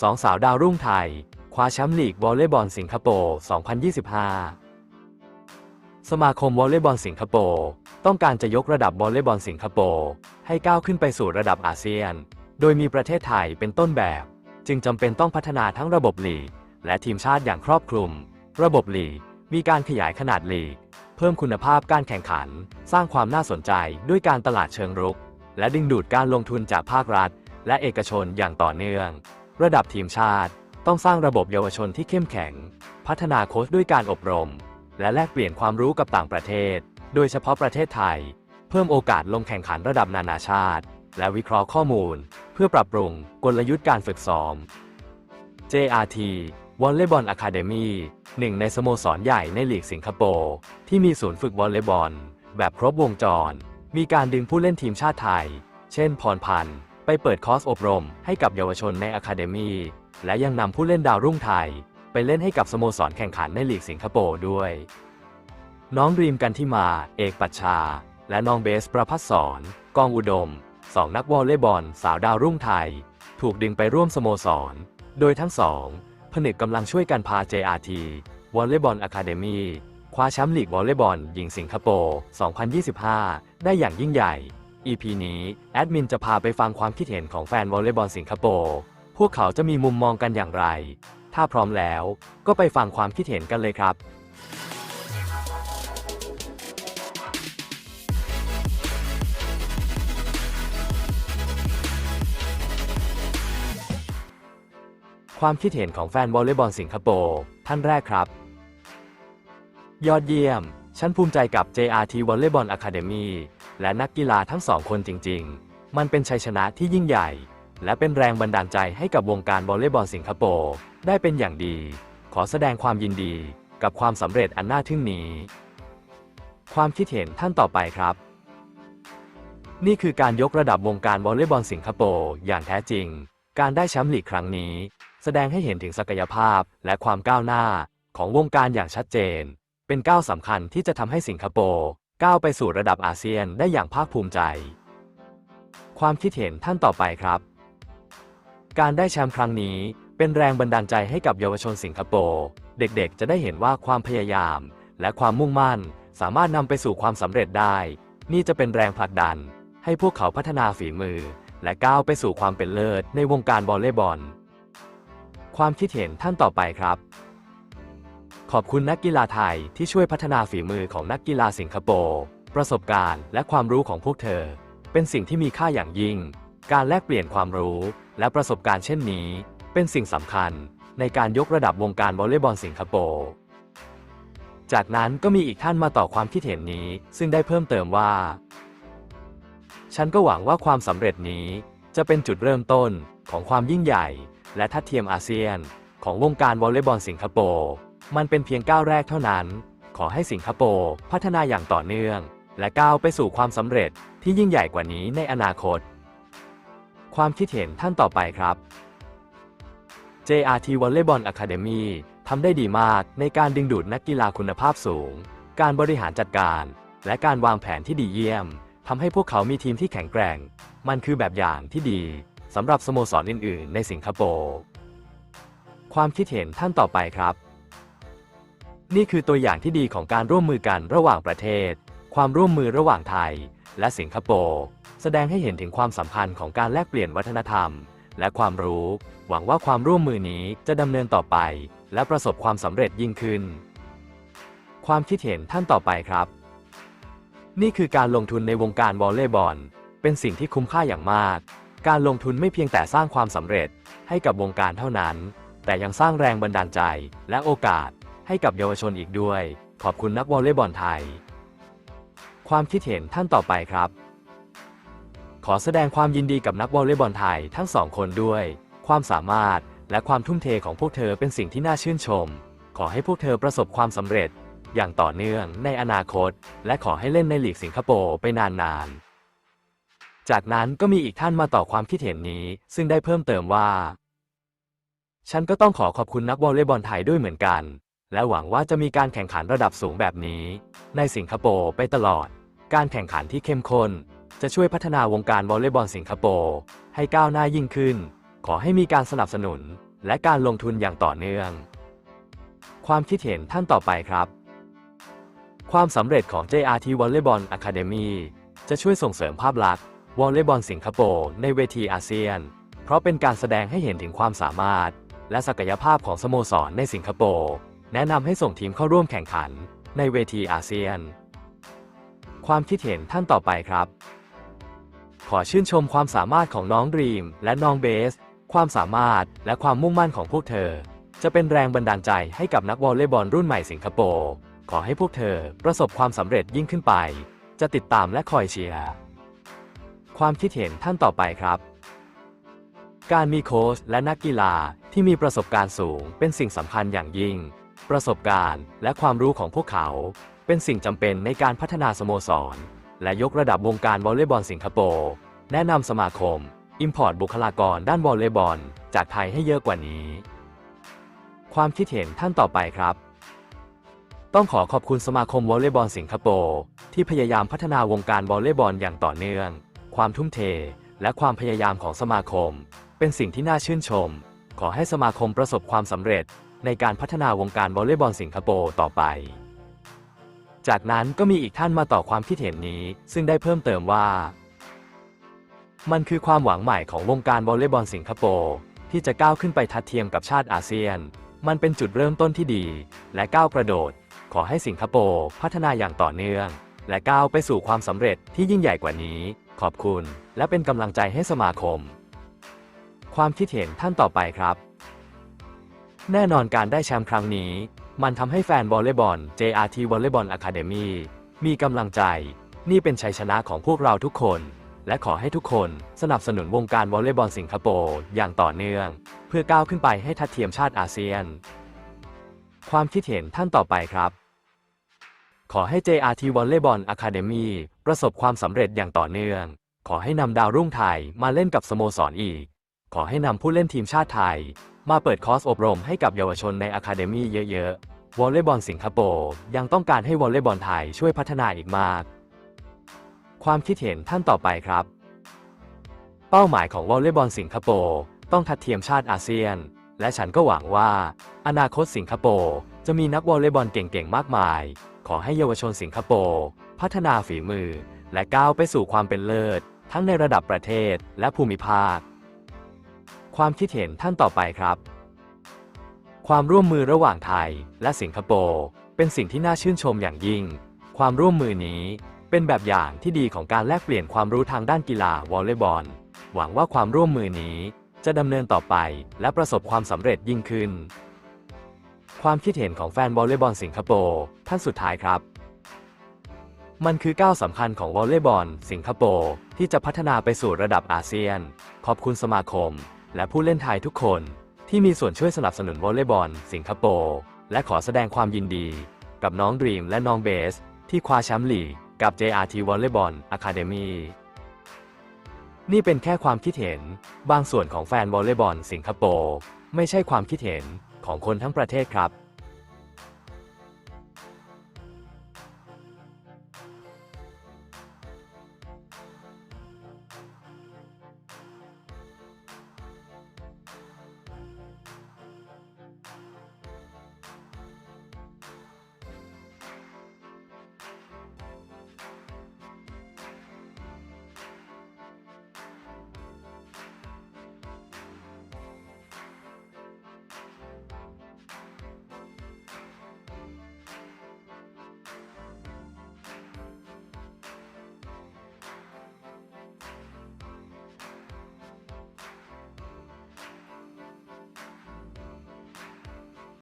สองสาวดาวรุ่งไทย คว้าแชมป์ลีกวอลเลย์บอลสิงคโปร์ 2025 สมาคมวอลเลย์บอลสิงคโปร์ต้องการจะยกระดับวอลเลย์บอลสิงคโปร์ให้ก้าวขึ้นไปสู่ระดับอาเซียน โดยมีประเทศไทยเป็นต้นแบบ จึงจำเป็นต้องพัฒนาทั้งระบบลีก และทีมชาติอย่างครอบคลุม ระบบลีก มีการขยายขนาดลีก เพิ่มคุณภาพการแข่งขัน สร้างความน่าสนใจด้วยการตลาดเชิงรุก และดึงดูดการลงทุนจากภาครัฐ และเอกชนอย่างต่อเนื่อง ระดับทีมชาติ ต้องสร้างระบบเยาวชนที่เข้มแข็ง พัฒนาโค้ชด้วยการอบรม และแลกเปลี่ยนความรู้กับต่างประเทศ โดยเฉพาะประเทศไทย เพิ่มโอกาสลงแข่งขันระดับนานาชาติ และวิเคราะห์ข้อมูล เพื่อปรับปรุงกลยุทธ์การฝึกซ้อม JRT Volleyball Academy หนึ่งในสโมสรใหญ่ในลีกสิงคโปร์ที่มีศูนย์ฝึกวอลเลย์บอล แบบครบวงจร มีการดึงผู้เล่นทีมชาติไทย เช่น พรพันธ์ ไปเปิดคอร์สอบรมให้กับเยาวชนในอะคาเดมีและยังนำผู้เล่นดาวรุ่งไทย ไปเล่นให้กับสโมสรแข่งขันในลีกสิงคโปร์ด้วย น้องดรีมกันที่มา เอกปัชชา และน้องเบสประพัฒสอนกองอุดมสองนักวอลเลย์บอลสาวดาวรุ่งไทย ถูกดึงไปร่วมสโมสร โดยทั้งสองผนึกกำลังช่วยกันพา JRT วอลเลย์บอลอะคาเดมีคว้าแชมป์ลีกวอลเลย์บอลหญิงสิงคโปร์ 2025 ได้อย่างยิ่งใหญ่ EP นี้แอดมินจะพาไปฟังความคิดเห็นของแฟนวอลเลย์บอลสิงคโปร์ พวกเขาจะมีมุมมองกันอย่างไร ถ้าพร้อมแล้วก็ไปฟังความคิดเห็นกันเลยครับ ความคิดเห็นของแฟนวอลเลย์บอลสิงคโปร์ท่านแรกครับ ยอดเยี่ยม ฉันภูมิใจกับ JRT Volleyball Academy และนักกีฬาทั้งสองคนจริง ๆ มันเป็นชัยชนะที่ยิ่งใหญ่ และเป็นแรงบันดาลใจให้กับวงการวอลเลย์บอลสิงคโปร์ได้เป็นอย่างดี ขอแสดงความยินดีกับความสำเร็จอันน่าทึ่งนี้ ความคิดเห็นท่านต่อไปครับ นี่คือการยกระดับวงการวอลเลย์บอลสิงคโปร์อย่างแท้จริง การได้แชมป์ลีกครั้งนี้ แสดงให้เห็นถึงศักยภาพและความก้าวหน้าของวงการอย่างชัดเจน เป็นก้าวสำคัญที่จะทำให้สิงคโปร์ก้าวไปสู่ระดับอาเซียนได้อย่างภาคภูมิใจ ความคิดเห็นท่านต่อไปครับ การได้แชมป์ครั้งนี้เป็นแรงบันดาลใจให้กับเยาวชนสิงคโปร์เด็กๆ จะได้เห็นว่าความพยายาม และความมุ่งมั่น สามารถนำไปสู่ความสำเร็จได้ นี่จะเป็นแรงผลักดัน ให้พวกเขาพัฒนาฝีมือ และก้าวไปสู่ความเป็นเลิศในวงการวอลเลย์บอล ความคิดเห็นท่านต่อไปครับ ขอบคุณนักกีฬาไทยที่ช่วยพัฒนาฝีมือของนักกีฬาสิงคโปร์ประสบการณ์และความรู้ของพวกเธอ เป็นสิ่งที่มีค่าอย่างยิ่ง การแลกเปลี่ยนความรู้และประสบการณ์เช่นนี้ เป็นสิ่งสำคัญในการยกระดับวงการวอลเลย์บอลสิงคโปร์จากนั้นก็มีอีกท่านมาต่อความคิดเห็นนี้ ซึ่งได้เพิ่มเติมว่า ฉันก็หวังว่าความสำเร็จนี้ จะเป็นจุดเริ่มต้นของความยิ่งใหญ่ และทัดเทียมอาเซียน ของวงการวอลเลย์บอลสิงคโปร์ มันเป็นเพียงก้าวแรกเท่านั้น ขอให้สิงคโปร์พัฒนาอย่างต่อเนื่อง และก้าวไปสู่ความสำเร็จที่ยิ่งใหญ่กว่านี้ในอนาคต ความคิดเห็นท่านต่อไปครับ JRT Volleyball Academy ทำได้ดีมากในการดึงดูดนักกีฬาคุณภาพสูง การบริหารจัดการ และการวางแผนที่ดีเยี่ยม ทำให้พวกเขามีทีมที่แข็งแกร่ง มันคือแบบอย่างที่ดีสำหรับสโมสรอื่น ๆ ในสิงคโปร์ ความคิดเห็นท่านต่อไปครับ นี่คือตัวอย่างที่ดีของการร่วมมือกันระหว่างประเทศ ความร่วมมือระหว่างไทย และสิงคโปร์แสดงให้เห็นถึงความสัมพันธ์ของการแลกเปลี่ยนวัฒนธรรม และความรู้ หวังว่าความร่วมมือนี้จะดำเนินต่อไป และประสบความสำเร็จยิ่งขึ้น ความคิดเห็นท่านต่อไปครับ นี่คือการลงทุนในวงการวอลเลย์บอล เป็นสิ่งที่คุ้มค่าอย่างมาก การลงทุนไม่เพียงแต่สร้างความสำเร็จให้กับวงการเท่านั้น แต่ยังสร้างแรงบันดาลใจและโอกาส ให้กับเยาวชนอีกด้วย ขอบคุณนักวอลเลย์บอลไทย ความคิดเห็นท่านต่อไปครับ ขอแสดงความยินดีกับนักวอลเลย์บอลไทยทั้งสองคนด้วย ความสามารถและความทุ่มเทของพวกเธอเป็นสิ่งที่น่าชื่นชม ขอให้พวกเธอประสบความสำเร็จ อย่างต่อเนื่องในอนาคต และขอให้เล่นในลีกสิงคโปร์ไปนานๆ จากนั้นก็มีอีกท่านมาต่อความคิดเห็นนี้ ซึ่งได้เพิ่มเติมว่าฉันก็ต้องขอขอบคุณนักวอลเลย์บอลไทยด้วยเหมือนกัน และหวังว่าจะมีการแข่งขันระดับสูงแบบนี้ ในสิงคโปร์ไปตลอด การแข่งขันที่เข้มข้น จะช่วยพัฒนาวงการวอลเลย์บอลสิงคโปร์ให้ก้าวหน้ายิ่งขึ้น ขอให้มีการสนับสนุน และการลงทุนอย่างต่อเนื่อง ความคิดเห็นท่านต่อไปครับ ความสำเร็จของ JRT Volleyball Academy จะช่วยส่งเสริมภาพลักษณ์วอลเลย์บอลสิงคโปร์ในเวทีอาเซียน เพราะเป็นการแสดงให้เห็นถึงความสามารถ และศักยภาพของสโมสรในสิงคโปร์ แนะนำให้ส่งทีมเข้าร่วมแข่งขันในเวทีอาเซียน ความคิดเห็นท่านต่อไปครับ ขอชื่นชมความสามารถของน้องดรีม และน้องเบส ความสามารถและความมุ่งมั่นของพวกเธอ จะเป็นแรงบันดาลใจให้กับนักวอลเลย์บอลรุ่นใหม่สิงคโปร์ ขอให้พวกเธอประสบความสำเร็จยิ่งขึ้นไป จะติดตามและคอยเชียร์ ความคิดเห็นท่านต่อไปครับการมีโค้ชและนักกีฬาที่มีประสบการณ์สูงเป็นสิ่งสำคัญอย่างยิ่ง ประสบการณ์และความรู้ของพวกเขา เป็นสิ่งจำเป็นในการพัฒนาสโมสร และยกระดับวงการวอลเลย์บอลสิงคโปร์แนะนำสมาคม อิมพอร์ตบุคลากรด้านวอลเลย์บอลจากไทยให้เยอะกว่านี้ ความคิดเห็นท่านต่อไปครับ ต้องขอขอบคุณสมาคมวอลเลย์บอลสิงคโปร์ที่พยายามพัฒนาวงการวอลเลย์บอลอย่างต่อเนื่อง ความทุ่มเท และความพยายามของสมาคม เป็นสิ่งที่น่าชื่นชม ขอให้สมาคมประสบความสำเร็จ ในการพัฒนาวงการวอลเลย์บอลสิงคโปร์ต่อไป จากนั้นก็มีอีกท่านมาต่อความคิดเห็นนี้ ซึ่งได้เพิ่มเติมว่า มันคือความหวังใหม่ของวงการวอลเลย์บอลสิงคโปร์ที่จะก้าวขึ้นไปทัดเทียมกับชาติอาเซียน มันเป็นจุดเริ่มต้นที่ดี และก้าวกระโดด ขอให้สิงคโปร์พัฒนาอย่างต่อเนื่อง และก้าวไปสู่ความสำเร็จที่ยิ่งใหญ่กว่านี้ ขอบคุณ และเป็นกำลังใจให้สมาคม ความคิดเห็นท่านต่อไปครับ แน่นอนการได้แชมป์ครั้งนี้ มันทำให้แฟนวอลเลย์บอล JRT Volleyball Academy มีกำลังใจ นี่เป็นชัยชนะของพวกเราทุกคน และขอให้ทุกคนสนับสนุนวงการวอลเลย์บอลสิงคโปร์อย่างต่อเนื่อง เพื่อก้าวขึ้นไปให้ทัดเทียมชาติอาเซียน ความคิดเห็นท่านต่อไปครับ ขอให้ JRT Volleyball Academy ประสบความสำเร็จอย่างต่อเนื่อง ขอให้นำดาวรุ่งไทยมาเล่นกับสโมสรอีก ขอให้นำผู้เล่นทีมชาติไทย มาเปิดคอร์สอบรมให้กับเยาวชนในอะคาเดมี่เยอะๆ วอลเลย์บอลสิงคโปร์ยังต้องการให้วอลเลย์บอลไทยช่วยพัฒนาอีกมาก ความคิดเห็นท่านต่อไปครับ เป้าหมายของวอลเลย์บอลสิงคโปร์ต้องทัดเทียมชาติอาเซียน และฉันก็หวังว่า อนาคตสิงคโปร์จะมีนักวอลเลย์บอลเก่งๆ มากมาย ขอให้เยาวชนสิงคโปร์พัฒนาฝีมือ และก้าวไปสู่ความเป็นเลิศ ทั้งในระดับประเทศและภูมิภาค ความคิดเห็นท่านต่อไปครับ ความร่วมมือระหว่างไทยและสิงคโปร์เป็นสิ่งที่น่าชื่นชมอย่างยิ่ง ความร่วมมือนี้เป็นแบบอย่างที่ดีของการแลกเปลี่ยนความรู้ทางด้านกีฬาวอลเลย์บอล หวังว่าความร่วมมือนี้จะดำเนินต่อไปและประสบความสำเร็จยิ่งขึ้น ความคิดเห็นของแฟนวอลเลย์บอลสิงคโปร์ท่านสุดท้ายครับ มันคือก้าวสำคัญของวอลเลย์บอลสิงคโปร์ที่จะพัฒนาไปสู่ระดับอาเซียน ขอบคุณสมาคม และผู้เล่นไทยทุกคนที่มีส่วนช่วยสนับสนุนวอลเลย์บอล สิงคโปร์และขอแสดงความยินดี กับน้องดรีมและน้องเบส ที่คว้าแชมป์ลีกกับ JRT Volleyball Academy นี่เป็นแค่ความคิดเห็นบางส่วนของแฟนวอลเลย์บอลสิงคโปร์ไม่ใช่ความคิดเห็นของคนทั้งประเทศครับ